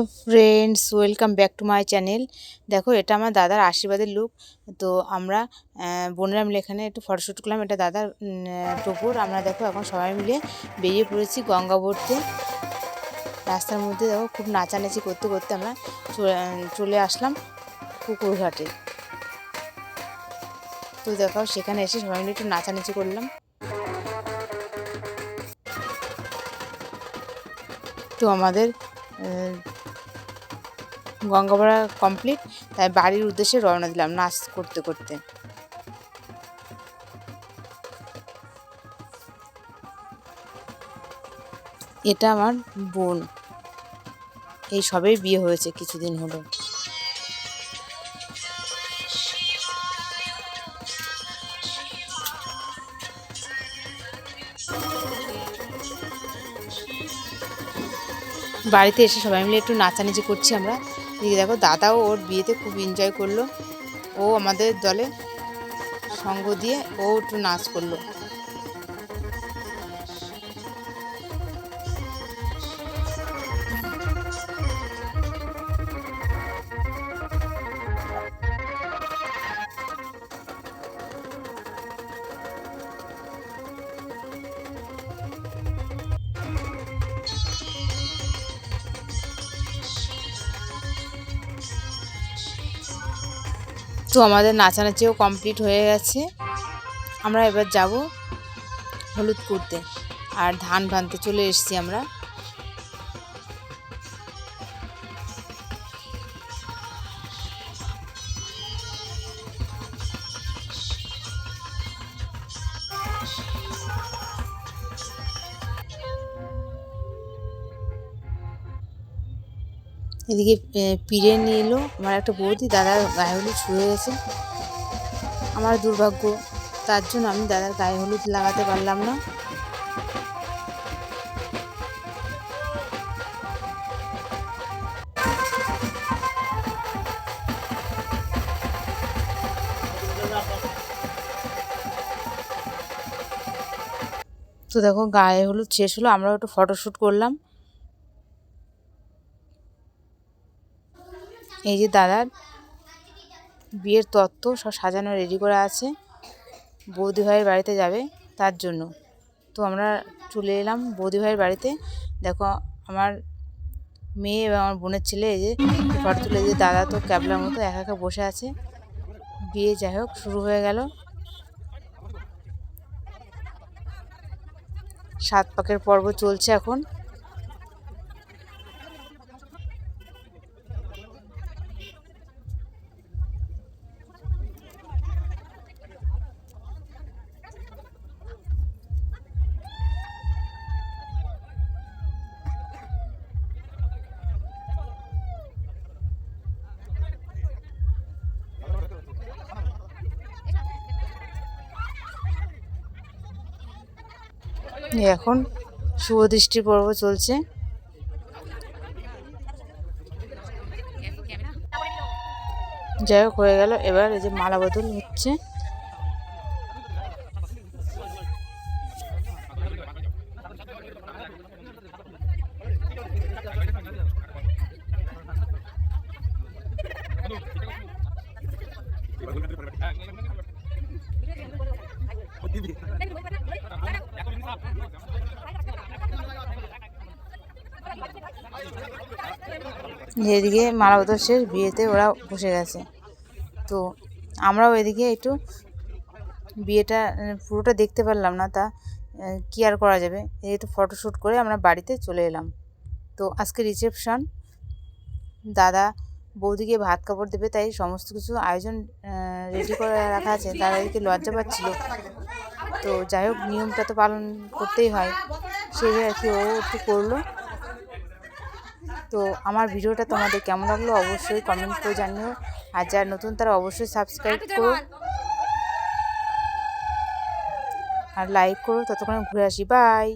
তো friends, welcome back to my channel. দেখো, এটা আমার দাদার আশীর্বাদের লুক তো আমরা বোনেরা মিলে এখানে একটু ফটোশ্যুট করলাম। এটা দাদার টুকুর আমরা দেখো, এখন সবাই মিলে বেরিয়ে পড়েছি গঙ্গাবর্তে। রাস্তার মধ্যে দেখো, খুব নাচানাচি করতে করতে আমরা চলে আসলাম পুকুরঘাটে তো দেখো, সেখানে এসে সবাই মিলে একটু নাচানাচি করলাম। তো আমাদের গঙ্গাপাড়া কমপ্লিট তাই বাড়ির উদ্দেশ্যে রওনা দিলাম নাচ করতে করতে। এটা আমার বোন। এই সবেই বিয়ে হয়েছে কিছুদিন হলো। বাড়িতে এসে সবাই মিলে একটু নাচানাচি করছি আমরা। এদিকে দেখো দাদাও ওর বিয়েতে খুব এনজয় করল। ও আমাদের দলে সঙ্গ দিয়ে ও একটু নাচ করল। তো আমাদের নাচানাচিও কমপ্লিট হয়ে গেছে। আমরা এবার যাব হলুদ করতে। আর ধান ভানতে চলে এসেছি আমরা। এদিকে পিড়ে নিয়ে এলো আমার একটা বৌদি, দাদার গায়ে হলুদ শুয়ে গেছে আমার দুর্ভাগ্য, তার জন্য আমি দাদার গায়ে হলুদ লাগাতে পারলাম না। তো দেখো, গায়ে হলুদ শেষ হলো। আমরাও একটু ফটোশ্যুট করলাম। এই যে দাদার বিয়ের তত্ত্ব সব সাজানো রেডি করা আছে। বৌদি ভাইয়ের বাড়িতে যাবে তার জন্য। তো আমরা চলে এলাম বৌদি ভাইয়ের বাড়িতে। দেখো, আমার মেয়ে এবং আমার বোনের ছেলে এই যে ফটো তুলে যে দাদা তো ক্যাবলার মতো একা একা বসে আছে। বিয়ে যাই হোক, শুরু হয়ে গেল। সাত পাকের পর্ব চলছে এখন। এখন শুভ দৃষ্টির পর্ব চলছে। যাই হোক, হয়ে গেল। এবার এই যে মালা বদল হচ্ছে এদিকে মালা বদল শেষ বিয়েতে ওরা বসে গেছে। তো আমরাও এদিকে একটু বিয়েটা, পুরোটা দেখতে পারলাম না, তা কি আর করা যাবে? এই একটু ফটোশ্যুট করে আমরা বাড়িতে চলে এলাম। তো আজকে রিসেপশন দাদা বৌদিকে ভাত কাপড় দেবে, তাই সমস্ত কিছু আয়োজন রেডি করে রাখা আছে। তারা এদিকে লজ্জা পাচ্ছিল। তো যাই হোক, নিয়মটা তো পালন করতেই হয়। সেই আর কি ও একটু করল। তো আমার ভিডিওটা তোমাদের কেমন লাগল অবশ্যই কমেন্ট করে জানিও। আর যারা নতুন, তারা অবশ্যই সাবস্ক্রাইব করো। আর লাইক করো, ততক্ষণে ঘুরে আসি। বাই